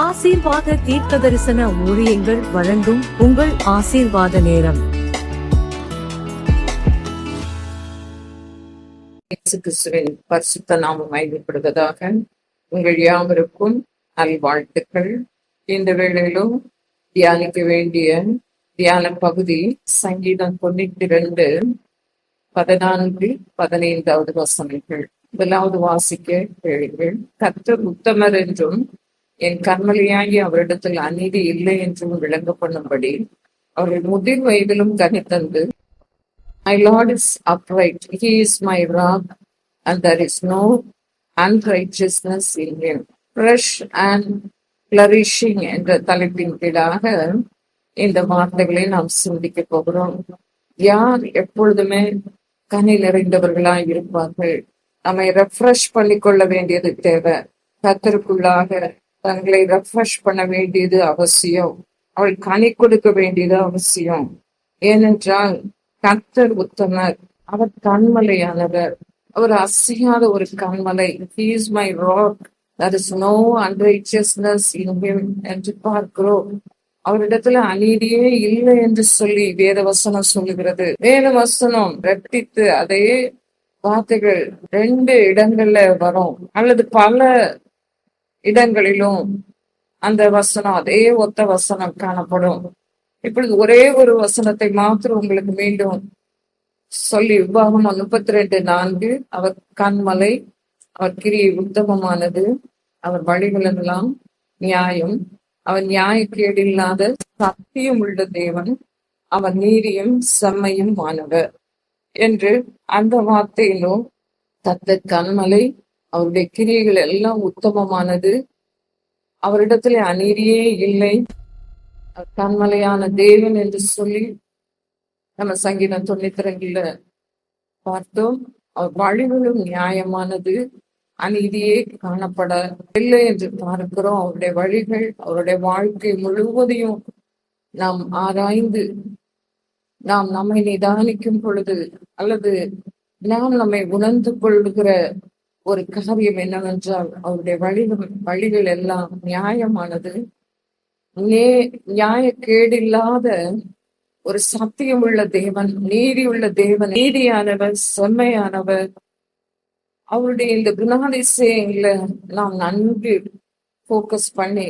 ஆசீர்வாத தீர்க்க தரிசன ஊழியங்கள் வழங்கும் உங்கள் ஆசீர்வாத நேரம். கிறிஸ்துவின் பரிசுத்த நாமம் மையப்படுவதாக உங்கள் யாவருக்கும் நல்வாழ்த்துக்கள். இந்த வேளையிலும் தியானிக்க வேண்டிய தியான பகுதி சங்கீதம் தொண்ணூத்தி ரெண்டு பதினான்கு பதினைந்தாவது வசனங்கள். முதலாவது வாசிக்க கேளுங்கள். கர்த்தர் உத்தமர் என்றும் என் கண்மலையாகி அவரிடத்தில் அநீதி இல்லை என்றும் விளங்க பண்ணும்படி அவர்கள் முதிர் வயதிலும் கனித்தந்து my Lord is upright he is my rock and there is no unrighteousness in him fresh and flourishing என்ற தலைப்பின் கீழாக இந்த வார்த்தைகளை நாம் சிந்திக்க போகிறோம். யார் எப்பொழுதுமே கனி நிறைந்தவர்களாய் இருப்பார்கள். நம்மை ரெஃப்ரெஷ் பண்ணி கொள்ள வேண்டியது தேவை. கத்தருக்குள்ளாக தங்களை ரெஃப்ரெஷ் பண்ண வேண்டியது அவசியம். அவள் கனி கொடுக்க வேண்டியது அவசியம். ஏனென்றால் கர்த்தர் உத்தமர். அவர் கண்மலையானவர். அவர் அசையாத ஒரு கண்மலை. He's my rock rock. Is no unrighteousness in என்று பார்க்கிறோம். அவரிடத்துல அநீதியே இல்லை என்று சொல்லி வேதவசனம் சொல்லுகிறது. வேதவசனம் ரெட்டித்து அதே வார்த்தைகள் ரெண்டு இடங்கள்ல வரும். அல்லது பல இடங்களிலும் அந்த வசனம் அதே ஒத்த வசனம் காணப்படும். இப்பொழுது ஒரே ஒரு வசனத்தை மாத்திரம் உங்களுக்கு மீண்டும் சொல்லி விவாகம் முப்பத்தி ரெண்டு நான்கு அவர் கண்மலை அவர் கிரியை உத்தமமானது அவர் வழிகளெல்லாம் நியாயம் அவர் நியாயக்கேடு இல்லாத சத்தியம் உள்ள தேவன் அவர் நீரியும் செம்மையும் மாணவர் என்று அந்த வார்த்தையிலும் தத்த கண்மலை அவருடைய கிரியைகள் எல்லாம் உத்தமமானது. அவரிடத்துல அநீதியே இல்லை. தன்மலையான தேவன் என்று சொல்லி நம்ம சங்கீதம் தொண்ணூத்தி ரெண்டுல பார்த்தோம். அவர் வழிகளும் நியாயமானது. அநீதியே காணப்பட இல்லை என்று பார்க்கிறோம். அவருடைய வழிகள் அவருடைய வாழ்க்கை முழுவதையும் நாம் ஆராய்ந்து நாம் நம்மை நிதானிக்கும் பொழுது அல்லது நாம் நம்மை உணர்ந்து கொள்கிற ஒரு காரியம் என்னவென்றால் அவருடைய வழிகள் வழிகள் எல்லாம் நியாயமானது. நே நியாயக்கேடில்லாத ஒரு சத்தியம் உள்ள தேவன் நீதி உள்ள தேவன் நீதியானவர் செம்மையானவர். அவருடைய இந்த குணாதிசயங்கள நாம் நன்கு போக்கஸ் பண்ணி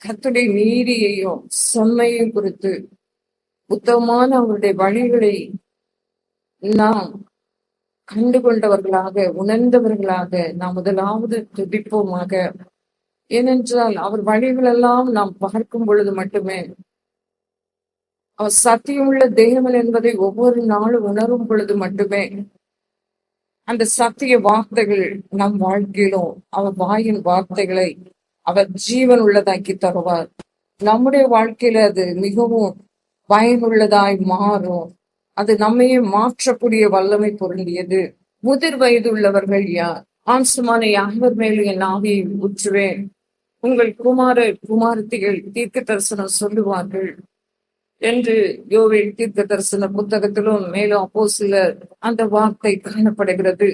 கத்துடைய நீதியையும் செம்மையும் குறித்து உத்தமமான அவருடைய வழிகளை நாம் கண்டுகொண்டவர்களாக உணர்ந்தவர்களாக நாம் முதலாவது துடிப்போமாக. ஏனென்றால் அவர் வழிகளெல்லாம் நாம் பார்க்கும் பொழுது மட்டுமே அவர் சத்தியமுள்ள தேவன் என்பதை ஒவ்வொரு நாளும் உணரும் பொழுது மட்டுமே அந்த சத்திய வார்த்தைகள் நம் வாழ்க்கையிலும் அவர் வாயின் வார்த்தைகளை அவர் ஜீவன் உள்ளதாக்கி தருவார். நம்முடைய வாழ்க்கையில அது மிகவும் பயனுள்ளதாய் மாறும். அது நம்மையே மாற்றக்கூடிய வல்லமை பொருந்தியது. முதிர் வயது உள்ளவர்கள் யார்? ஆம்சமான யாவர் மேலும் என் ஆவியை ஊற்றுவேன். உங்கள் குமார குமாரத்திகள் தீர்க்க தரிசனம் சொல்லுவார்கள் என்று யோவேல் தீர்க்க தரிசன புத்தகத்திலும் மேலும் அப்போ சில அந்த வார்த்தை காணப்படுகிறது.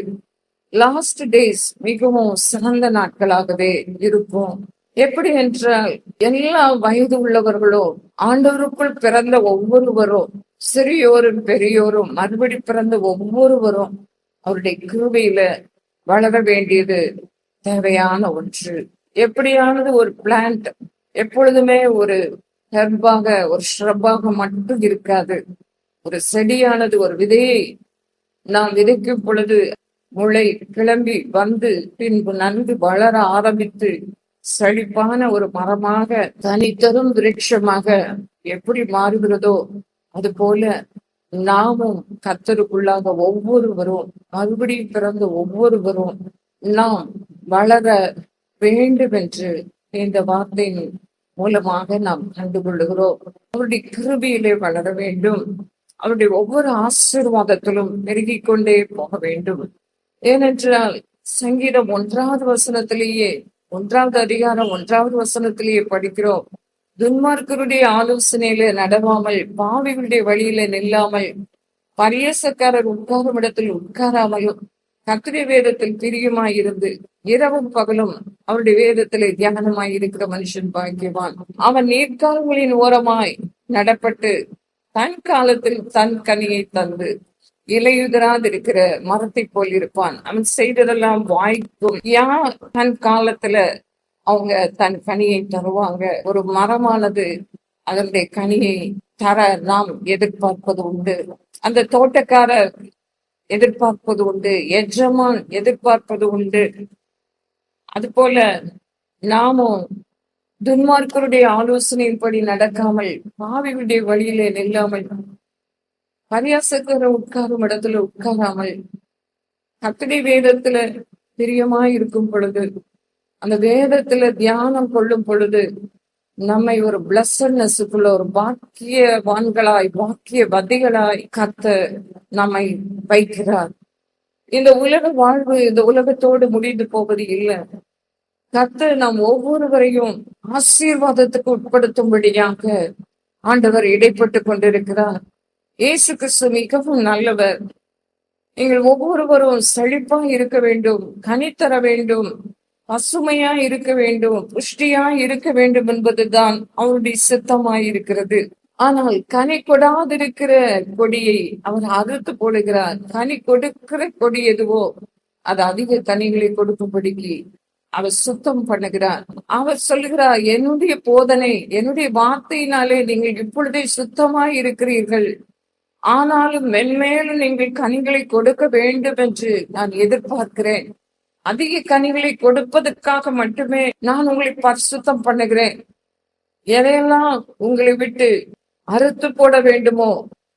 லாஸ்ட் டேஸ் மிகவும் சிறந்த நாட்களாகவே இருக்கும். எப்படி என்றால் எல்லா வயது உள்ளவர்களும் ஆண்டவருக்குள் பிறந்த ஒவ்வொருவரும் சிறியோரும் பெரியோரும் மறுபடி பிறந்த ஒவ்வொருவரும் அவருடைய கிருபையில வளர வேண்டியது தேவையான ஒன்று. எப்படியானது ஒரு பிளான்ட் எப்பொழுதுமே ஒரு ஹெர்பாக ஒரு ஷ்ரப்பாக மட்டும் இருக்காது. ஒரு செடியானது ஒரு விதையை நாம் விதைக்கும் பொழுது முளை கிளம்பி வந்து பின்பு நன்கு வளர ஆரம்பித்து செழிப்பான ஒரு மரமாக தனித்தரும் விருட்சமாக எப்படி மாறுகிறதோ அது போல நாமும் கத்தருக்குள்ளாக ஒவ்வொருவரும் மறுபடியும் பிறந்த ஒவ்வொருவரும் நாம் வளர வேண்டும் என்று இந்த வார்த்தையின் மூலமாக நாம் கண்டுகொள்ளுகிறோம் அவருடைய கிருபியிலே வளர வேண்டும். அவருடைய ஒவ்வொரு ஆசீர்வாதத்திலும் பெருகிக் கொண்டே போக வேண்டும். ஏனென்றால் சங்கீதம் ஒன்றாவது வசனத்திலேயே ஒன்றாவது அதிகாரம் ஒன்றாவது வசனத்திலேயே படிக்கிறோம். துன்மார்க்கருடைய ஆலோசனையில நடவாமல் பாவிகளுடைய வழியில நில்லாமல் பரியசக்காரர் உட்காரும் இடத்தில் உட்காராமலும் கத்திரி வேதத்தில் பிரியுமாயிருந்து இரவும் பகலும் அவருடைய வேதத்திலே தியானமாய் இருக்கிற மனுஷன் பாக்கியவான். அவன் நீர்காலங்களின் ஓரமாய் நடப்பட்டு தன் காலத்தில் தன் கனியை தந்து இலையுதிராதிருக்கிற மரத்தை போல் இருப்பான். அவன் செய்ததெல்லாம் வாய்க்கும் யார் தன் காலத்துல அவங்க தன் கனியை தருவாங்க. ஒரு மரமானது அதனுடைய கனியை தர நாம் எதிர்பார்ப்பது உண்டு. அந்த தோட்டக்காரர் எதிர்பார்ப்பது உண்டு. எஜமான் எதிர்பார்ப்பது உண்டு. அது போல நாமும் துன்மார்க்கருடைய ஆலோசனையின்படி நடக்காமல் பாவிகளுடைய வழியிலே நில்லாமல் பரியாசக்கார உட்காரும் இடத்துல உட்காராமல் கத்தடி வேதத்துல பிரியமாய் இருக்கும் பொழுது அந்த வேதத்துல தியானம் கொள்ளும் பொழுது நம்மை ஒரு பிளஸ்னஸுக்குள்ள ஒரு பாக்கியவான்களாய் பாக்கிய பதிகளாய் கத்த நம்மை வைக்கிறார். இந்த உலக வாழ்வு இந்த உலகத்தோடு முடிந்து போவது இல்லை. கத்த நாம் ஒவ்வொருவரையும் ஆசீர்வாதத்துக்கு உட்படுத்தும்படியாக ஆண்டவர் இடைப்பட்டு கொண்டிருக்கிறார். இயேசு கிறிஸ்து மிகவும் நல்லவர். நீங்கள் ஒவ்வொருவரும் செழிப்பா இருக்க வேண்டும் கனி தர வேண்டும் பசுமையா இருக்க வேண்டும் புஷ்டியா இருக்க வேண்டும் என்பதுதான் அவருடைய சித்தமாய் இருக்கிறது ஆனால் கனி கொடாதிருக்கிற கொடியை அவர் அறுத்து போடுகிறார். கனி கொடுக்கிற கொடி எதுவோ அது அதிக கனிகளை கொடுக்கும்படிக்கு அவர் சுத்தம் பண்ணுகிறார். அவர் சொல்கிறார் என்னுடைய போதனை என்னுடைய வார்த்தையினாலே நீங்கள் இப்பொழுதே சுத்தமாய் இருக்கிறீர்கள் ஆனாலும் மென்மேலும் நீங்கள் கனிகளை கொடுக்க வேண்டும் என்று நான் எதிர்பார்க்கிறேன். அதிக கனிகளை கொடுப்பதற்காக மட்டுமே நான் உங்களை பரிசுத்தம் பண்ணுகிறேன். எதையெல்லாம் உங்களை விட்டு அறுத்து போட வேண்டுமோ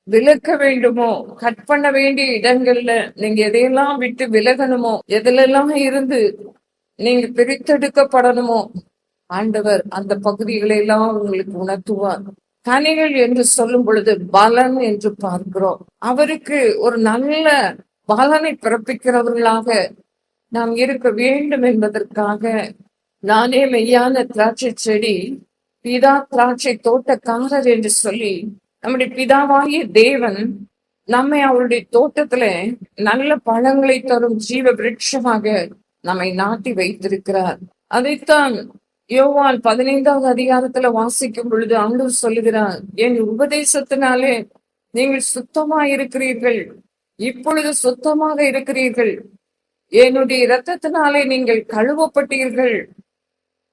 விலக்க வேண்டுமோ கட் பண்ண வேண்டிய இடங்கள்ல நீங்க எதையெல்லாம் விட்டு விலகணுமோ எதுலெல்லாம் இருந்து நீங்க பிரித்தெடுக்கப்படணுமோ ஆண்டவர் அந்த பகுதிகளை எல்லாம் உங்களுக்கு உணர்த்துவார். கனிகள் என்று சொல்லும் பொழுது பலன் என்று பார்க்கிறோம். அவருக்கு ஒரு நல்ல பலனை பிறப்பிக்கிறவர்களாக நாம் இருக்க வேண்டும் என்பதற்காக நானே மெய்யான திராட்சை செடி பிதா திராட்சை தோட்டக்காரர் என்று சொல்லி நம்முடைய பிதாவாகிய தேவன் நம்மை அவருடைய தோட்டத்துல நல்ல பழங்களை தரும் ஜீவ விருட்சமாக நம்மை நாட்டி வைத்திருக்கிறார். அதைத்தான் யோவான் பதினைந்தாவது அதிகாரத்துல வாசிக்கும் பொழுது ஆண்டவர் சொல்லுகிறார் என் உபதேசத்தினாலே நீங்கள் சுத்தமா இருக்கிறீர்கள் இப்பொழுது சுத்தமாக இருக்கிறீர்கள். என்னுடைய இரத்தத்தினாலே நீங்கள் கழுவப்பட்டீர்கள்.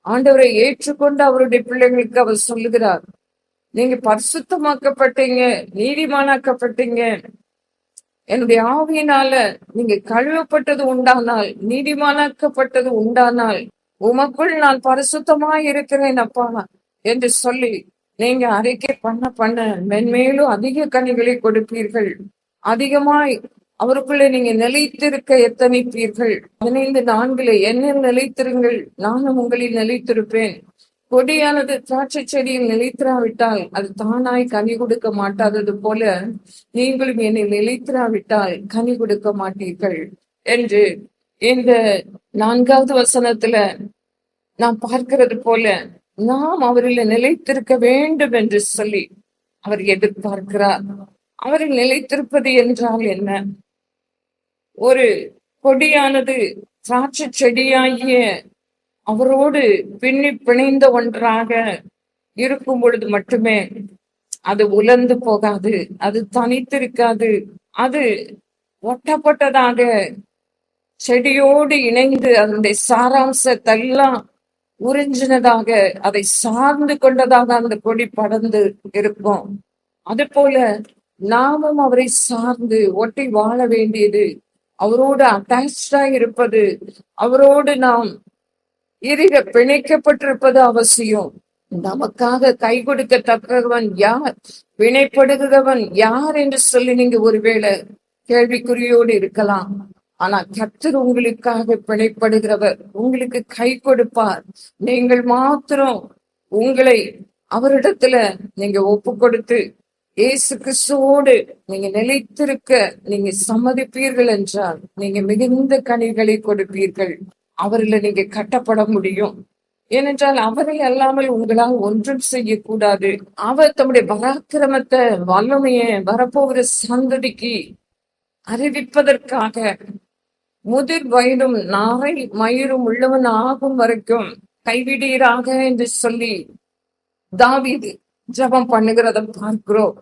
ஆண்டவரை ஏற்றுக்கொண்டு அவருடைய பிள்ளைங்களுக்கு அவர் சொல்லுகிறார் நீங்க பரிசுத்தமாக்கப்பட்டீங்க நீதிமானாக்கப்பட்டீங்க. என்னுடைய ஆவியினால நீங்க கழுவப்பட்டது உண்டானால் நீதிமானாக்கப்பட்டது உண்டானால் உமக்குள் நான் பரிசுத்தமாய் இருக்கிறேன் அப்பா என்று சொல்லி நீங்க அறிக்கை பண்ண பண்ண மென்மேலும் அதிக கனிகளை கொடுப்பீர்கள். அதிகமாய் அவருக்குள்ளே நீங்க நிலைத்திருக்க எத்தனைப்பீர்கள்? பதினைந்து நான்குல என்ன நிலைத்திருங்கள் நானும் உங்களில் நிலைத்திருப்பேன். கொடியானது திராட்சை செடியில் நிலைத்திராவிட்டால் அது தானாய் கனி கொடுக்க மாட்டாதது போல நீங்களும் என்னை நிலைத்திராவிட்டால் கனி கொடுக்க மாட்டீர்கள் என்று இந்த நான்காவது வசனத்துல நாம் பார்க்கிறது போல நாம் அவரில் நிலைத்திருக்க வேண்டும் என்று சொல்லி அவர் எதிர்பார்க்கிறார். அவரில் நிலைத்திருப்பது என்றால் என்ன? ஒரு கொடியானது திராட்சை செடியாகிய அவரோடு பின்னி பிணைந்த ஒன்றாக இருக்கும் பொழுது மட்டுமே அது உலர்ந்து போகாது அது தனித்திருக்காது அது ஒட்டப்பட்டதாக செடியோடு இணைந்து அதனுடைய சாராம்சத்தெல்லாம் உறிஞ்சினதாக அதை சார்ந்து கொண்டதாக அந்த கொடி படர்ந்து இருக்கும். அது போல நாமும் அவரை சார்ந்து ஒட்டி வாழ வேண்டியது. அவரோடு அட்டாச்சா இருப்பது அவரோடு நாம் இறுக பிணைக்கப்பட்டிருப்பது அவசியம். நமக்காக கை கொடுக்க தக்கவன் யார்? பிணைப்படுகிறவன் யார் என்று சொல்லி நீங்க ஒருவேளை கேள்விக்குறியோடு இருக்கலாம். ஆனா கர்த்தர் உங்களுக்காக பிணைப்படுகிறவர் உங்களுக்கு கை கொடுப்பார். நீங்கள் மாத்திரம் உங்களை அவரிடத்துல நீங்க ஒப்பு கொடுத்து இயேசு கிறிஸ்துவோடு நீங்க நிலைத்திருக்க நீங்க சம்மதிப்பீர்கள் என்றால் நீங்க மிகுந்த கனிகளை கொடுப்பீர்கள். அவர்ல நீங்க கட்டப்பட முடியும். ஏனென்றால் அவரை அல்லாமல் உங்களால் ஒன்றும் செய்யக்கூடாது. அவர் தம்முடைய பராக்கிரமத்தை வல்லமைய வரப்போகிற சந்ததிக்கு அறிவிப்பதற்காக முதிர் வயதும் நாரை மயிரும் உள்ளவன் ஆகும் வரைக்கும் கைவிடீராக என்று சொல்லி தாவிது ஜபம் பண்ணுகிறத பார்க்கிறோம்.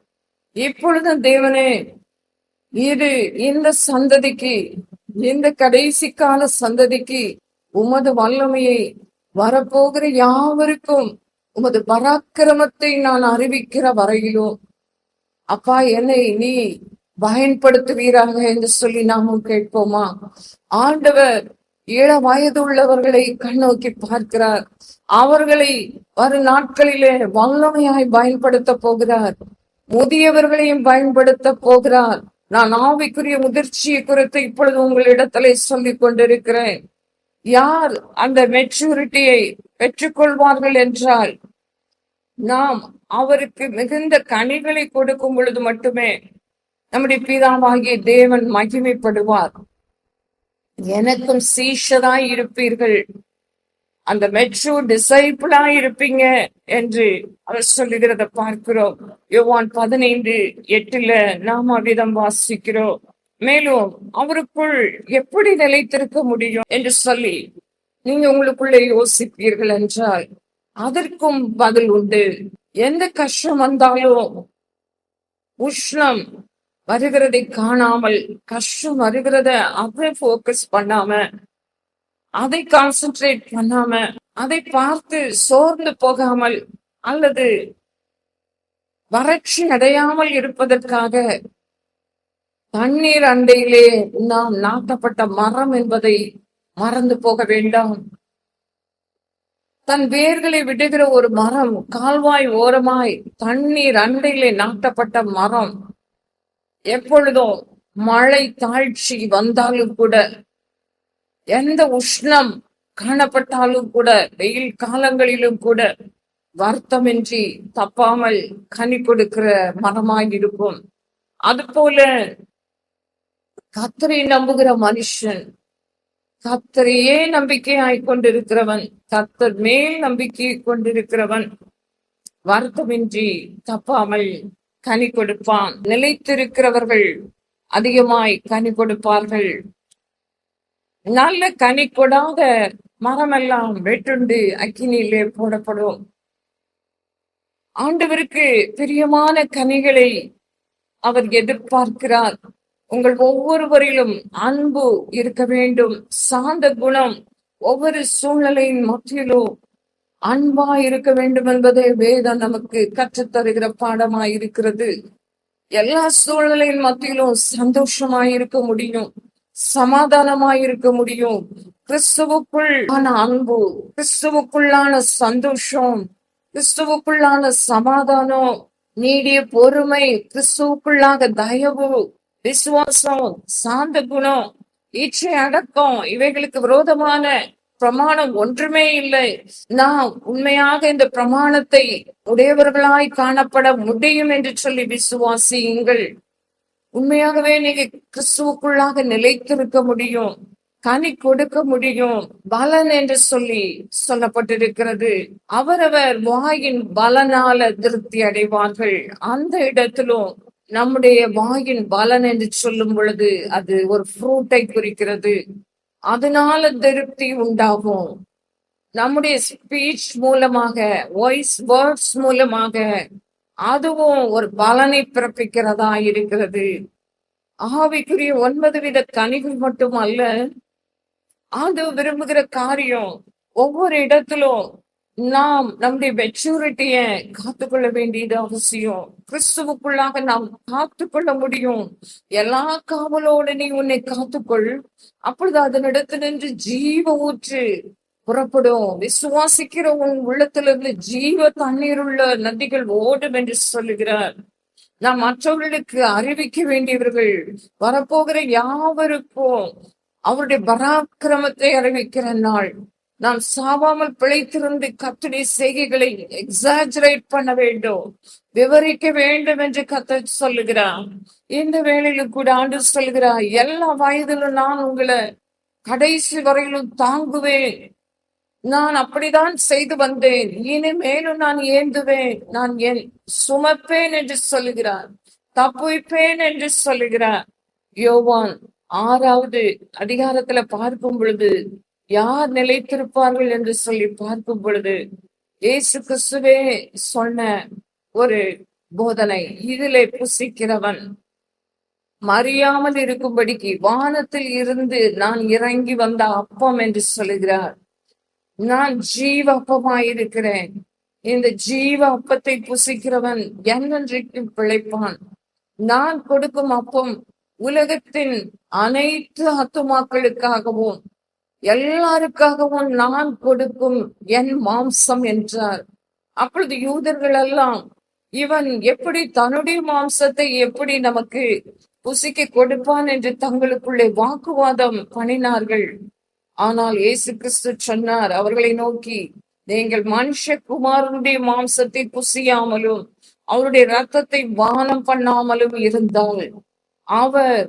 இப்பொழுது தேவனே இது இந்த சந்ததிக்கு இந்த கடைசி கால சந்ததிக்கு உமது வல்லமையை வரப்போகிற யாவருக்கும் உமது பராக்கிரமத்தை நான் அறிவிக்கிற வரையிலும் அப்பா என்னை நீ பயன்படுத்துவீராக என்று சொல்லி நாமும் கேட்போமா? ஆண்டவர் ஏழ வயது உள்ளவர்களை கண்ணோக்கி பார்க்கிறார். அவர்களை வரும் நாட்களிலே வல்லமையாய் பயன்படுத்த போகிறார். முதியவர்களையும் பயன்படுத்த போகிறார். நான் ஆவிக்குரிய முதிர்ச்சியை குறித்து இப்பொழுது உங்களிடத்திலே சொல்லிக் கொண்டிருக்கிறேன். யார் அந்த மெச்சூரிட்டியை பெற்றுக்கொள்வார்கள் என்றால் நாம் அவருக்கு மிகுந்த கனிகளை கொடுக்கும் பொழுது மட்டுமே நம்முடைய பிதாவாகிய தேவன் மகிமைப்படுவார். எனக்கும் சீஷராய் இருப்பீர்கள். அந்த மெட்ரோ டிசைபிளா இருப்பீங்க என்று அவர் சொல்லுகிறத பார்க்கிறோம். யோவான் பதினைந்து எட்டுல நாம் அவ்விதம் வாசிக்கிறோம். மேலும் அவருக்குள் எப்படி நிலைத்திருக்க முடியும் என்று சொல்லி நீங்க உங்களுக்குள்ளே யோசிப்பீர்கள் என்றால் அதற்கும் பதில் உண்டு. எந்த கஷ்டம் வந்தாலும் உஷ்ணம் வருகிறதை காணாமல் கஷ்டம் வருகிறத அதை போக்கஸ் பண்ணாம அதை கான்சென்ட்ரேட் பண்ணாம அதை பார்த்து சோர்ந்து போகாமல் அல்லது வறட்சி அடையாமல் இருப்பதற்காக தண்ணீர் அண்டையிலே நாம் நாட்டப்பட்ட மரம் என்பதை மறந்து போக வேண்டாம். தன் வேர்களை விடுகிற ஒரு மரம் கால்வாய் ஓரமாய் தண்ணீர் அண்டையிலே நாட்டப்பட்ட மரம் எப்பொழுதோ மழை தாழ்ச்சி வந்தாலும் கூட எந்த உஷ்ணம் காணப்பட்டாலும் கூட வெயில் காலங்களிலும் கூட வருத்தமின்றி தப்பாமல் கனி கொடுக்கிற மரமாயிருக்கும். அது போல கத்தரை நம்புகிற மனுஷன் கத்தரையே நம்பிக்கையாய் கொண்டிருக்கிறவன் கத்தர் மேல் நம்பிக்கை கொண்டிருக்கிறவன் வருத்தமின்றி தப்பாமல் கனி கொடுப்பான். நிலைத்திருக்கிறவர்கள் அதிகமாய் கனி கொடுப்பார்கள். நல்ல கனி கொடாத மரமெல்லாம் வெட்டுண்டு அக்கினியிலே போடப்படும். ஆண்டவருக்கு பிரியமான கனிகளை அவர் எதிர்பார்க்கிறார். உங்கள் ஒவ்வொருவரிலும் அன்பு இருக்க வேண்டும். சாந்த குணம் ஒவ்வொரு சூழ்நிலையின் மத்தியிலும் அன்பா இருக்க வேண்டும் என்பதே வேதம் நமக்கு கற்றுத் தருகிற பாடமாய் இருக்கிறது எல்லா சூழ்நிலையின் மத்தியிலும் சந்தோஷமாய் இருக்க முடியும் சமாதானமாய் இருக்க முடியும் கிறிஸ்துவுக்குள்ளான அன்பு கிறிஸ்துவுக்குள்ளான சந்தோஷம் கிறிஸ்துவுக்குள்ளான சமாதானம் நீடிய பொறுமை கிறிஸ்துவுக்குள்ளாக தயவு விசுவாசம் சாந்த குணம் இச்சை அடக்கம் இவைகளுக்கு விரோதமான பிரமாணம் ஒன்றுமே இல்லை. நாம் உண்மையாக இந்த பிரமாணத்தை உடையவர்களாய் காணப்பட முடியும் என்று சொல்லி விசுவாசியுங்கள். உண்மையாகவே நீங்க கிறிஸ்துவுக்குள்ளாக நிலைத்திருக்க முடியும் கனி கொடுக்க முடியும் பலன் என்று சொல்லி சொல்லப்பட்டிருக்கிறது. அவரவர் வாயின் பலனால திருப்தி அடைவார்கள். அந்த இடத்திலும் நம்முடைய வாயின் பலன் என்று சொல்லும் பொழுது அது ஒரு ஃப்ரூட்டை குறிக்கிறது. அதனால திருப்தி உண்டாகும். நம்முடைய ஸ்பீச் மூலமாக வாய்ஸ் வேர்ட்ஸ் மூலமாக அதுவும் ஒரு பலனை பிறப்பிக்கிறதா இருக்கிறது. ஆவிக்குரிய ஒன்பது வித கனிகள் மட்டும் அல்ல அது விரும்புகிற காரியம் ஒவ்வொரு இடத்திலும் நாம் நம்முடைய மெச்சூரிட்டிய காத்துக்கொள்ள வேண்டியது அவசியம். கிறிஸ்துவுக்குள்ளாக நாம் காத்துக்கொள்ள முடியும். எல்லா காவலோட நீ உன்னை காத்துக்கொள். அப்பொழுது அதனிடத்தினின்று ஜீவ ஊற்று புறப்படும். விசுவாசிக்கிற உன் உள்ளத்திலிருந்து ஜீவ தண்ணீர் உள்ள நதிகள் ஓடும் என்று சொல்லுகிறார். நாம் மற்றவர்களுக்கு அறிவிக்க வேண்டியவர்கள் வரப்போகிற யாவருக்கும் அவருடைய பராக்கிரமத்தை அறிவிக்கிற நாள். நாம் சாவாமல் பிழைத்திருந்து கத்துடைய செய்கைகளை எக்ஸாஜரேட் பண்ண வேண்டும். விவரிக்க வேண்டும் என்று கத்த சொல்லுகிறார். இந்த வேளையிலும் கூட ஆண்டு சொல்கிறார் எல்லா வயதிலும் நான் உங்களை கடைசி வரையிலும் தாங்குவேன். நான் அப்படிதான் செய்து வந்தேன். இனிமேலும் நான் ஏந்துவேன். நான் என் சுமப்பேன் என்று சொல்லுகிறார். தப்புவிப்பேன் என்று சொல்லுகிறார். யோவான் ஆறாவது அதிகாரத்துல பார்க்கும் பொழுது யார் நிலைத்திருப்பார்கள் என்று சொல்லி பார்க்கும் பொழுது இயேசு கிறிஸ்துவே சொன்ன ஒரு போதனை இதிலே புசிக்கிறவன் மறியாமல் இருக்கும்படிக்கு வானத்தில் இருந்து நான் இறங்கி வந்த அப்பம் என்று சொல்லுகிறார். நான் ஜீவ அப்பமாயிருக்கிறேன். இந்த ஜீவ அப்பத்தை புசிக்கிறவன் என்னென்றைக்கும் பிழைப்பான். நான் கொடுக்கும் அப்பம் உலகத்தின் அனைத்து ஆத்துமாக்களுக்காகவும் எல்லாருக்காகவும் நான் கொடுக்கும் என் மாம்சம் என்றார். அப்பொழுது யூதர்கள் எல்லாம் இவன் எப்படி தன்னுடைய மாம்சத்தை எப்படி நமக்கு புசிக்க கொடுப்பான் என்று தங்களுக்குள்ளே வாக்குவாதம் பண்ணினார்கள்? ஆனால் இயேசு கிறிஸ்து சொன்னார் அவர்களை நோக்கி நீங்கள் மனுஷகுமாரனுடைய மாம்சத்தை புசியாமலும் அவருடைய ரத்தத்தை வானம் பண்ணாமலும் இருந்தால் அவர்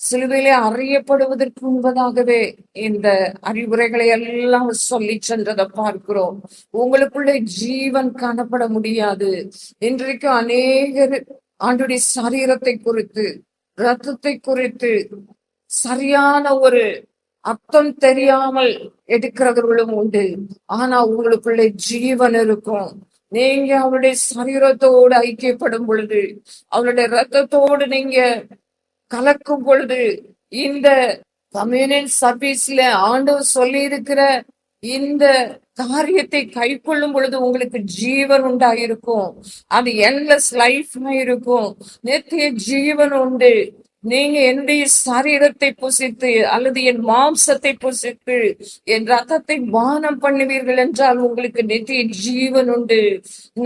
சிலுவையிலே அறியப்படுவதற்கு முன்பதாகவே இந்த அறிவுரைகளை எல்லாம் சொல்லி சென்றதை பார்க்கிறோம். உங்களுக்குள்ளே ஜீவன் காணப்பட முடியாது. இன்றைக்கு அநேகர் ஆண்டுடைய சரீரத்தை குறித்து ரத்தத்தை குறித்து சரியான ஒரு அர்த்தம் தெரியாமல் எடுக்கிறவர்களும் உண்டு. ஆனா உங்களுக்குள்ளே ஜீவன் இருக்கும். நீங்க அவருடைய சரீரத்தோடு ஐக்கியப்படும் பொழுது அவருடைய ரத்தத்தோடு நீங்க கலக்கும் பொழுது இந்த கம்யூனியன் சர்வீஸ்ல ஆண்டவர் சொல்லி இருக்கிற இந்த காரியத்தை கை கொள்ளும் பொழுது உங்களுக்கு ஜீவன் உண்டாயிருக்கும். அது என்லெஸ் லைஃப் இருக்கும். நேற்றைய ஜீவன் உண்டு. நீங்க என்னுடைய சரீரத்தை புசித்து அல்லது என் மாம்சத்தை புசித்து என் ரத்தத்தை பானம் பண்ணுவீர்கள் என்றால் உங்களுக்கு நித்திய ஜீவன் உண்டு.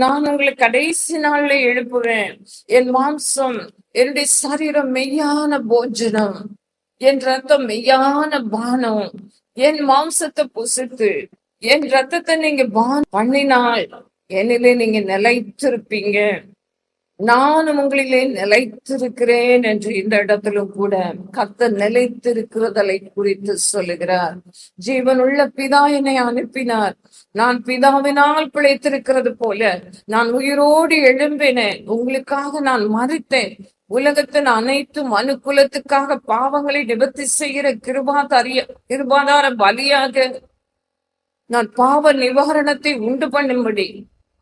நான் உங்களை கடைசி நாள்ல எழுப்புவேன். என் மாம்சம் என்னுடைய சரீரம் மெய்யான போஜனம் என் ரத்தம் மெய்யான பானம் என் மாம்சத்தை புசித்து என் ரத்தத்தை நீங்க பான் பண்ணினால் என்னிலே நீங்க நிலைத்திருப்பீங்க. நானும் உங்களிலே நிலைத்திருக்கிறேன் என்று இந்த இடத்திலும் கூட கத்த நிலைத்திருக்கிறதலை குறித்து சொல்லுகிறார். ஜீவனுள்ள பிதா என்னை அனுப்பினார். நான் பிதாவினால் பிழைத்திருக்கிறது போல நான் உயிரோடு எழும்பினேன். உங்களுக்காக நான் மறித்தேன். உலகத்தின் அனைத்து மனுக்குலத்துக்காக பாவங்களை நிவர்த்தி செய்கிற கிருபாதாரிய கிருபாதார பலியாக நான் பாவ நிவாரணத்தை உண்டு பண்ணும்படி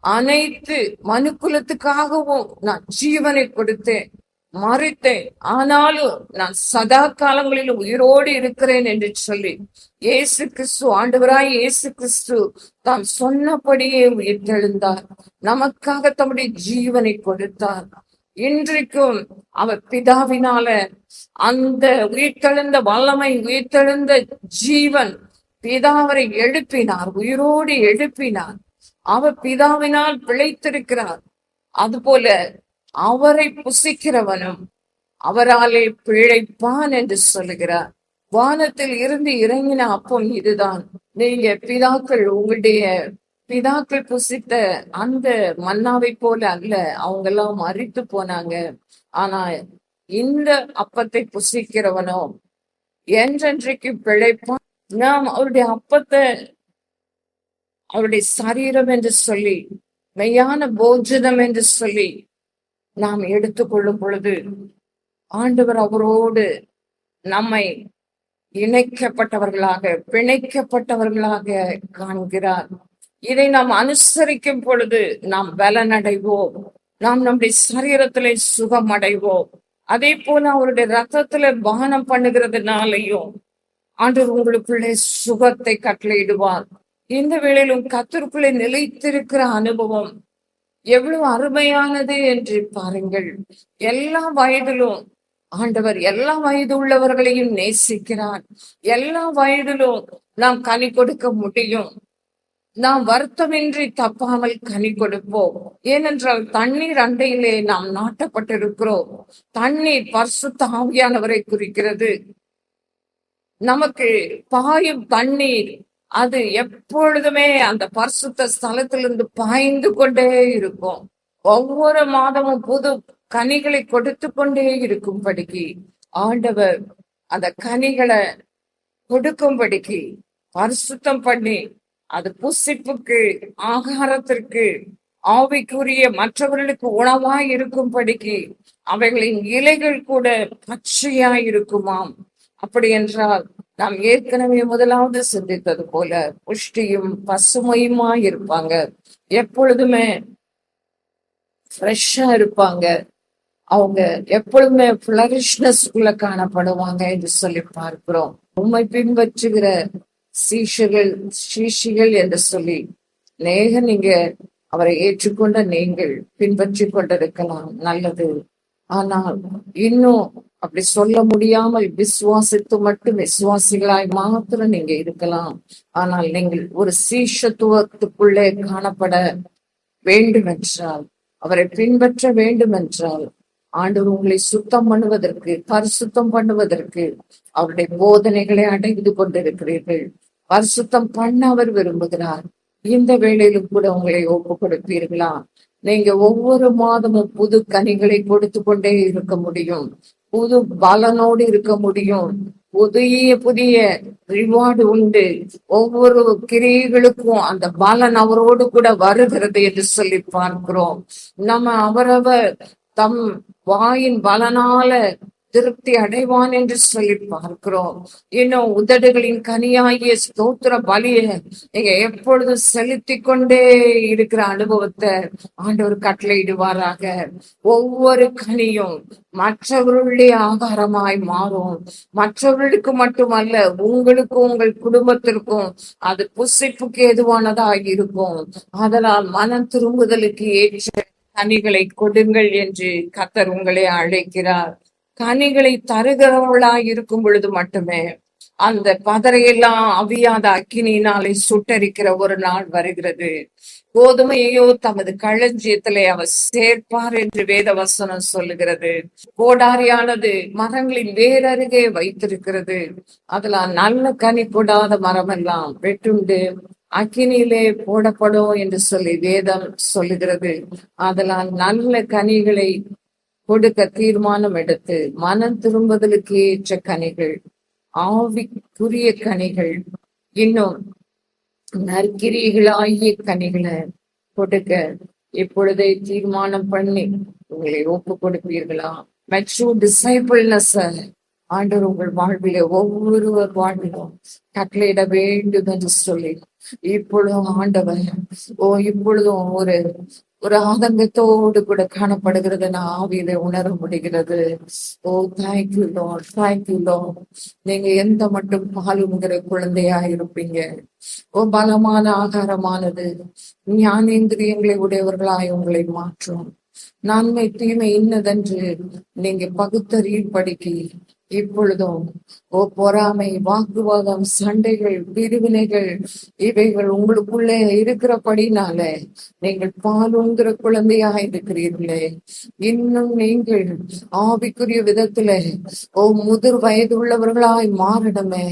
அனைத்து மனுக்குலத்துக்காகவும் நான் ஜீவனை கொடுத்தேன் மறித்தேன். ஆனாலும் நான் சதா காலங்களில் உயிரோடு இருக்கிறேன் என்று சொல்லி இயேசு கிறிஸ்து ஆண்டவராய் இயேசு கிறிஸ்து தாம் சொன்னபடியே உயிர்த்தெழுந்தார் நமக்காக தம்முடைய ஜீவனை கொடுத்தார். இன்றைக்கும் அவர் பிதாவினால அந்த உயிர்த்தெழுந்த வல்லமை உயிர்த்தெழுந்த ஜீவன் பிதாவரை எழுப்பினார் உயிரோடு எழுப்பினார். அவர் பிதாவினால் பிழைத்திருக்கிறார். அதுபோல அவரை புசிக்கிறவனும் அவராலே பிழைப்பான் என்று சொல்லுகிறார். வானத்தில் இருந்து இறங்கின அப்பம் இதுதான். நீங்க பிதாக்கள் உங்களுடைய பிதாக்கள் புசித்த அந்த மன்னாவை போல அல்ல அவங்க எல்லாம் மறித்து போனாங்க. ஆனா இந்த அப்பத்தை புசிக்கிறவனோ என்றென்றைக்கு பிழைப்பான்? நாம் அவருடைய அப்பத்தை அவருடைய சரீரம் என்று சொல்லி மெய்யான போஜனம் என்று சொல்லி நாம் எடுத்துக்கொள்ளும் பொழுது ஆண்டவர் அவரோடு நம்மை இணைக்கப்பட்டவர்களாக பிணைக்கப்பட்டவர்களாக காண்கிறார். இதை நாம் அனுசரிக்கும் பொழுது நாம் பலனடைவோம். நாம் நம்முடைய சரீரத்திலே சுகம் அடைவோம் அதே போல அவருடைய ரத்தத்துல பானம் பண்ணுகிறதுனாலையும் ஆண்டவர் உங்களுக்குள்ளே சுகத்தை கட்டளையிடுவார். இந்த வேளையிலும் கத்தருக்குள்ளே நிலைத்திருக்கிற அனுபவம் எவ்வளவு அருமையானது என்று பாருங்கள். எல்லா வயதிலும் ஆண்டவர் எல்லா வயது உள்ளவர்களையும் நேசிக்கிறார். எல்லா வயதிலும் நாம் கனி கொடுக்க முடியும். நாம் வருத்தமின்றி தப்பாமல் கனி கொடுப்போம். ஏனென்றால் தண்ணீர் அண்டையிலே நாம் நாட்டப்பட்டிருக்கிறோம். தண்ணீர் பரிசுத்த தாவியானவரை குறிக்கிறது. நமக்கு பாயும் தண்ணீர் அது எப்பொழுதுமே அந்த பரிசுத்த ஸ்தலத்திலிருந்து பாய்ந்து கொண்டே இருக்கும். ஒவ்வொரு மாதமும் புது கனிகளை கொடுத்து கொண்டே இருக்கும்படிக்கு ஆண்டவர் அந்த கனிகளை கொடுக்கும்படிக்கு பரிசுத்தம் பண்ணி அது புசிப்புக்கு ஆகாரத்திற்கு ஆவிக்குரிய மற்றவர்களுக்கு உணவாய் இருக்கும்படிக்கு அவைகளின் இலைகள் கூட பச்சையாய் இருக்குமாம். அப்படி என்றால் நாம் ஏற்கனவே முதலாவது சிந்தித்தது போல புஷ்டியும் பசுமையுமா இருப்பாங்க. எப்பொழுதுமே ஃப்ரெஷ்ஷா இருப்பாங்க. அவங்க எப்பொழுதுமே பிளரிஷ்னஸ் உள்ள காணப்படுவாங்க என்று சொல்லி பார்க்கிறோம். உண்மை பின்பற்றுகிற சீஷர்கள் சீஷிகள் என்று சொல்லி நேக நீங்க அவரை ஏற்றுக்கொண்ட நீங்கள் பின்பற்றி கொண்டிருக்கலாம் நல்லது. ஆனால் இன்னும் அப்படி சொல்ல முடியாமல் விசுவாசித்து மட்டும் விசுவாசிகளாய் மாத்திரம் நீங்க இருக்கலாம். ஆனால் நீங்கள் ஒரு சீஷத்துவத்துக்குள்ளே காணப்பட வேண்டும் என்றால் அவரை பின்பற்ற வேண்டும் என்றால் ஆண்டவர் உங்களை சுத்தம் பண்ணுவதற்கு பரிசுத்தம் பண்ணுவதற்கு அவருடைய போதனைகளை அடைந்து கொண்டிருக்கிறீர்கள். பரிசுத்தம் பண்ண அவர் விரும்புகிறார். இந்த வேளையிலும் கூட உங்களை ஒப்பு கொடுப்பீர்களா நீங்க ஒவ்வொரு மாதமும் புது கனிகளை கொடுத்து கொண்டே இருக்க முடியும். புது பலனோடு இருக்க முடியும். புதிய புதிய ரிவார்டு உண்டு. ஒவ்வொரு கிரியைகளுக்கும் அந்த பலன் அவரோடு கூட வருகிறது என்று சொல்லி பார்க்கிறோம். நம்ம அவரவர் தம் வாயின் பலனால திருப்தி அடைவான் என்று சொல்லி பார்க்கிறோம். இன்னும் உதடுகளின் கனியாகிய ஸ்தோத்திர பலியை நீங்க எப்பொழுதும் செலுத்தி கொண்டே இருக்கிற அனுபவத்தை ஆண்டவர் கட்டளையிடுவாராக ஒவ்வொரு கனியும் மற்றவர்களுடைய ஆகாரமாய் மாறும். மற்றவர்களுக்கு மட்டுமல்ல உங்களுக்கும் உங்கள் குடும்பத்திற்கும் அது புசிப்புக்கு எதுவானதாக இருக்கும். அதனால் மனம் திரும்புதலுக்கு ஏற்ற கனிகளை கொடுங்கள் என்று கத்தர் உங்களை அழைக்கிறார். கனிகளை தருகிறவர்களாய் இருக்கும் பொழுது மட்டுமே அந்த பதரையெல்லாம் அவியாத அக்கினியினாலே சுட்டரிக்கிற ஒரு நாள் வருகிறது. கோதுமையோ தமது களஞ்சியத்திலே அவர் சேர்ப்பார் என்று வேத வசனம் சொல்லுகிறது. கோடாரியானது மரங்களின் வேறருகே வைத்திருக்கிறது. அதெல்லாம் நல்ல கனி போடாத மரம் எல்லாம் வெட்டுண்டு அக்கினியிலே போடப்படும் என்று சொல்லி வேதம் சொல்லுகிறது. அதனால் நல்ல கனிகளை கொடுக்க தீர்மானம் எடுத்து மனம் திரும்புதலுக்கு ஏற்ற கனிகள் ஆவிக்குரிய கனிகள் இன்னும் நற்கிரிகளாகிய கனிகளை கொடுக்க இப்பொழுதே தீர்மானம் பண்ணி உங்களை ஒப்பு கொடுப்பீர்களா? மெச்சூர் டிசைபிள்னஸ் ஆண்டவர் உங்கள் வாழ்வில ஒவ்வொருவர் வாழ்விலும் கட்டளையிட வேண்டும் என்று சொல்லி இப்பொழுதும் ஆண்டவர் ஓ இப்பொழுதும் ஒரு ஒரு ஆதங்கத்தோடு கூட காணப்படுகிறது. நான் ஆவியில உணர முடிகிறது. ஓ thank you Lord thank you Lord நீங்க எந்த மட்டும் பாலுங்கிற குழந்தையா இருப்பீங்க? ஓ பலமான ஆகாரமானது. ஞானேந்திரியங்களை உடையவர்களாய் உங்களை மாற்றும். நன்மை தீமை இன்னதென்று நீங்க பகுத்தறியும் படிக்க இப்பொழுதும் ஓ பொறாமை வாக்குவாதம் சண்டைகள் பிரிவினைகள் இவைகள் உங்களுக்குள்ளே இருக்கிறபடினால நீங்கள் பாலுங்கிற குழந்தையா இருக்கிறீர்களே. இன்னும் நீங்கள் ஆவிக்குரிய விதத்துல ஓ முதிர் வயது உள்ளவர்களாய் மாறிடமே.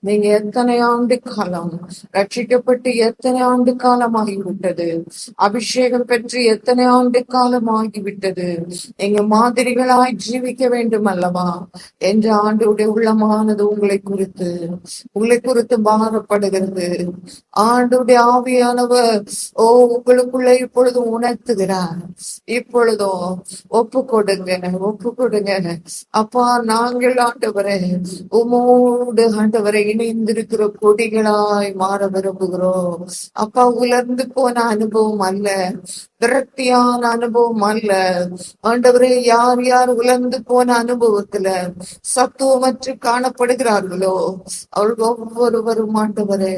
நீங்க எத்தனை ஆண்டு காலம் ரட்சிக்கப்பட்டு எத்தனை ஆண்டு காலம் ஆகிவிட்டது அபிஷேகம் பெற்று எத்தனை ஆண்டு காலம் ஆகிவிட்டது நீங்க மாதிரிகளாய் ஜீவிக்க வேண்டும் அல்லவா என்ற ஆண்டுடைய உள்ளமானது உங்களை குறித்து உங்களை குறித்து பாரப்படுகிறது. ஆண்டுடைய ஆவியானவர் ஓ உங்களுக்குள்ள இப்பொழுது உணர்த்துகிறார். இப்பொழுதும் ஒப்பு கொடுங்க ஒப்பு கொடுங்க அப்பா நாங்கள் ஆண்டவரை உமோடு ஆண்டவரை இணைந்திருக்கிற கொடிகளாய் மாற விரும்புகிறோம். அப்பா உலர்ந்து போன அனுபவம் அல்ல. விரக்தியான அனுபவம் அல்ல. ஆண்டவரே யார் யார் உலர்ந்து போன அனுபவத்துல சத்துவமற்று காணப்படுகிறார்களோ அவர்கள் ஒவ்வொருவரும் ஆண்டவரே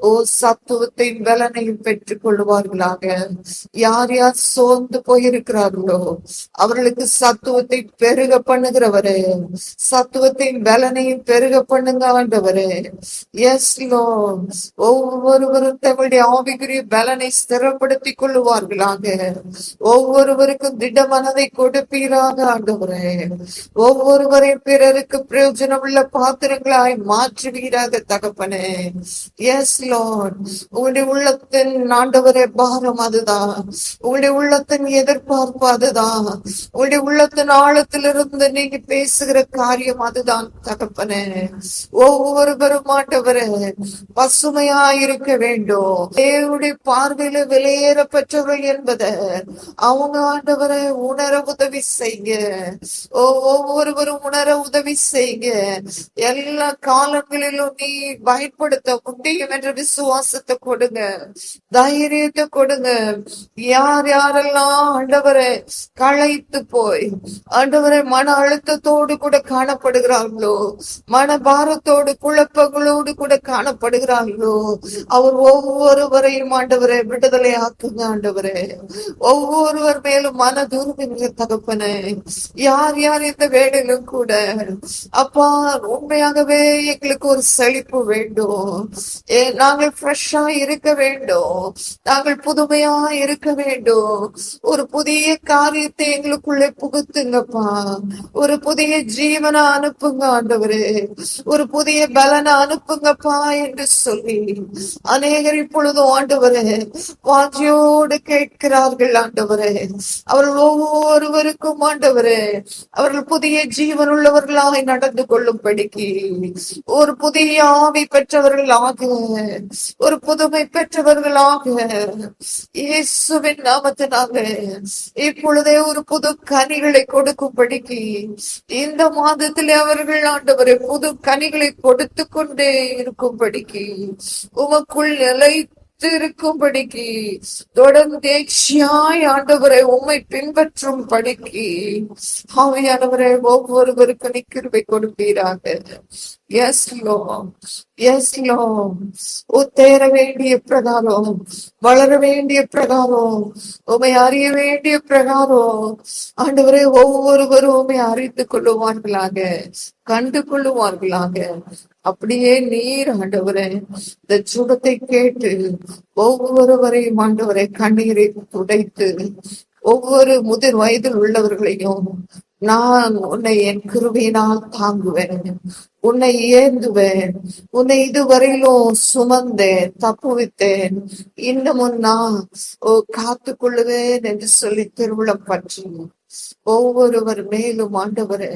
ஓ சத்துவத்தை பலனையும் பெற்றுக் கொள்வார்களாக யார் யார் சோர்ந்து போயிருக்கிறார்களோ அவர்களுக்கு சத்துவத்தை பெருக பண்ணுகிறவரே சத்துவத்தின் பலனையும் பெருக பண்ணுங்க ஆண்டவரே. எஸ் லோ ஒவ்வொருவரும் தங்களுடைய ஆவிக்குரிய பலனை ஸ்திரப்படுத்திக் கொடுப்பீராக ஒவ்வொருவருக்கும் திட மனதை கொடுப்பீராக ஆண்டவரே. ஒவ்வொருவரையும் பிறருக்கு பிரயோஜனம் உள்ள பாத்திரங்களாய் மாற்றுவீராக தகப்பனே. எஸ் லோன் உங்களுடைய உள்ளத்தின் ஆண்டவரே பாரம் அதுதான். உங்களுடைய உள்ளத்தின் எதிர்பார்ப்பு அதுதான். உங்களுடைய உள்ளத்தின் ஆழத்திலிருந்து நீங்க பேசுகிற காரியம் அதுதான் தகப்பனே. ஒவ்வொருவரும் ஆண்டவரே பசுமையா இருக்க வேண்டும். தேவனுடைய பார்வையில விலையேற என்பதை. அவங்க ஆண்டவரை உணர உதவி செய்யுங்க. ஒவ்வொருவரும் உணர உதவி செய்யுங்க. எல்லா காலங்களிலும் நீ பயன்படுத்த முடியும் என்ற விசுவாசத்தை கொடுங்க. தைரியத்தை கொடுங்க. யார் யாரெல்லாம் ஆண்டவரை களைத்து போய் ஆண்டவரை மன அழுத்தத்தோடு கூட காணப்படுகிறார்களோ மன பாரத்தோடு குழப்பங்களோடு கூட காணப்படுகிறார்களோ அவர் ஒவ்வொருவரையும் ஆண்டவரை விடுதலை ஆக்குங்க ஆண்டவரே. ஒவ்வொருவர் மேலும் மன தூரமில்லை தகப்பனே யார் யார் இந்த வேலையிலும் கூட? அப்பா உண்மையாகவே எங்களுக்கு ஒரு செழிப்பு வேண்டும். நாங்கள் ஃப்ரெஷ்ஷா இருக்க வேண்டும். நாங்கள் புதுமையா இருக்க வேண்டும். ஒரு புதிய காரியத்தை எங்களுக்குள்ளே புகுத்துங்கப்பா. ஒரு புதிய ஜீவனை அனுப்புங்க ஆண்டவரே. ஒரு புதிய பலனை அனுப்புங்கப்பா என்று சொல்லி அநேகர் இப்பொழுதும் ஆண்டவரே வாஞ்சியோடு கேட்கிறார்கள் ஆண்டவரே. அவர்கள் ஒவ்வொருவருக்கும் ஆண்டவரே. அவர்கள் புதிய ஜீவன் உள்ளவர்களாய் நடந்து கொள்ளும்படிக்கு. ஒரு புதிய ஆவி பெற்றவர்களாக ஒரு புதுமை பெற்றவர்களாக இயேசுவின் நாமத்தினாக இப்பொழுதே ஒரு புது கனிகளை கொடுக்கும்படிக்கு இந்த மாதத்திலே அவர்கள் ஆண்டவரை புது கனிகளை கொடுத்து கொண்டே இருக்கும்படிக்கு உமக்குள் நிலைத்து இருக்கும்படிக்கு தொடர்ந்தேச்சியாய் ஆண்டவரை உம்மை பின்பற்றும் படிக்கு ஆவியானவரை ஒவ்வொருவருக்கும் நிக்கிருவை கொடுப்பீராக. எஸ் லோ எஸ் லோ உத்தேர வேண்டிய பிரகாரம் வளர வேண்டிய பிரகாரம் உமை அறிய வேண்டிய பிரகாரம். ஆண்டவரை ஒவ்வொருவரும் உமை அறிந்து கொள்ளுவார்களாக கண்டு கொள்ளுவார்களாக அப்படியே நீர் ஆண்டவரே இந்த சுடத்தை கேட்டு ஒவ்வொருவரையும் ஆண்டவரை கண்ணீரை துடைத்து ஒவ்வொரு முதிர் வயதில் உள்ளவர்களையும் நான் உன்னை என் கிருவியினால் தாங்குவேன். உன்னை ஏந்துவேன். உன்னை இதுவரையிலும் சுமந்தேன் தப்புவித்தேன். இன்னமும் நான் ஓ காத்து கொள்ளுவேன் என்று சொல்லி திருவிழம் பற்றி ஒவ்வொருவர் மேலும் ஆண்டவரே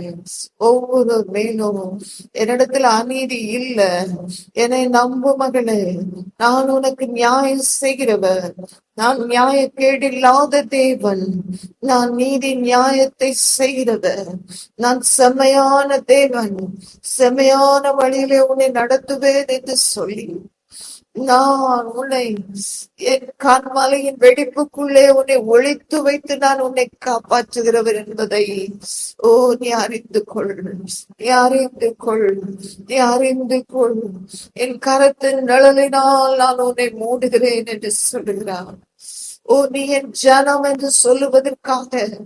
ஒவ்வொருவர் மேலும் என்னிடத்துல அநீதி இல்ல. என்னை நம்பு மகளே நான் உனக்கு நியாயம் செய்கிறவர் நான் நியாய கேடில்லாத தேவன். நான் நீதி நியாயத்தை செய்கிறவர் நான் செம்மையான தேவன். செம்மையான வழியிலே உன்னை நடத்துவேன் என்று சொல்லி நான் உன்னை என் கண்மலையின் வெடிப்புக்குள்ளே உன்னை ஒழித்து வைத்து நான் உன்னை காப்பாற்றுகிறவர் என்பதை ஓ நீ அறிந்து கொள். நீ அறிந்து கொள். நீ அறிந்து கொள். என் கரத்தின் நிழலினால் நான் உன்னை மூடுகிறேன் என்று சொல்லுகிறார். ஓ நீ என் ஜனம் என்று சொல்லுவதற்காக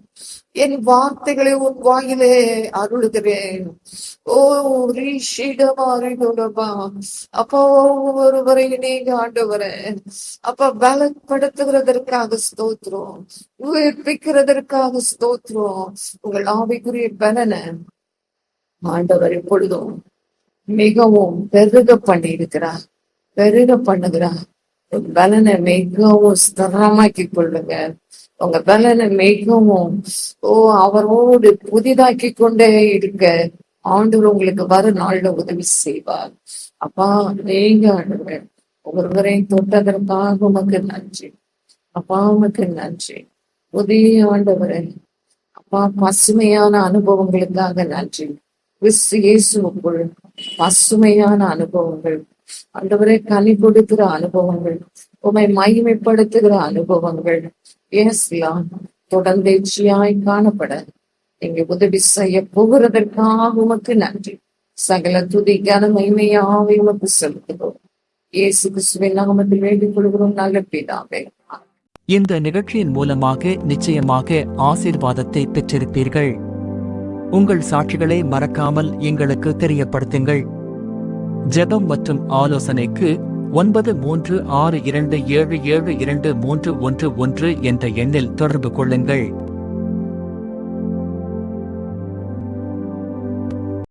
என் வார்த்தைகளை உன் வாயிலே அருளுகிறேன். ஓ ரீஷிடமாறிடுலபா அப்போ ஒவ்வொருவரை நீங்க ஆண்டவரே. அப்ப பலப்படுத்துகிறதற்காக ஸ்தோத்திரம். உயிர்ப்பிக்கிறதற்காக ஸ்தோத்திரம். உங்கள் ஆவிக்குரிய பலனை ஆண்டவர் எப்பொழுதும் மிகவும் பெருக பண்ணியிருக்கிறார். பெருக பண்ணுகிறார். உங்க பலனை மிகவும் ஸ்திரமாக்கி கொள்ளுங்க. உங்க பலனை மிகவும் ஓ அவரோடு புதிதாக்கி கொண்டே இருக்க ஆண்டவர் உங்களுக்கு வர நாள்ல உதவி செய்வார். அப்பா நீங்க ஆண்டவர் ஒருவரையும் தொட்டதற்காக உமக்கு நன்றி. அப்பா உமக்கு நன்றி. புதிய ஆண்டவரே அப்பா பசுமையான அனுபவங்களுக்காக நன்றி. கிறிஸ்து இயேசுக்குள் பசுமையான அனுபவங்கள் அந்தவரை கனி கொடுக்கிற அனுபவங்கள் உமை மகிமைப்படுத்துகிற அனுபவங்கள். எஸ்லாம் தொடர்ந்தேச்சியாய் காணப்பட. நீங்க உதவி செய்ய போகிறதற்காக உமக்கு நன்றி. சகல துதிக்கான கன உமக்கு செலுத்துகிறோம் இயேசு கிறிஸ்துவின் நாமத்தில் வேண்டிக் கொள்கிறோம் நல்ல பிதாவே. இந்த நிகழ்ச்சியின் மூலமாக நிச்சயமாக ஆசீர்வாதத்தை பெற்றிருப்பீர்கள். உங்கள் சாட்சிகளை மறக்காமல் எங்களுக்கு தெரியப்படுத்துங்கள். ஜெபம் மற்றும் ஆலோசனைக்கு ஒன்பது மூன்று ஆறு இரண்டு ஏழு ஏழு இரண்டு மூன்று ஒன்று ஒன்று என்ற எண்ணில் தொடர்பு கொள்ளுங்கள்.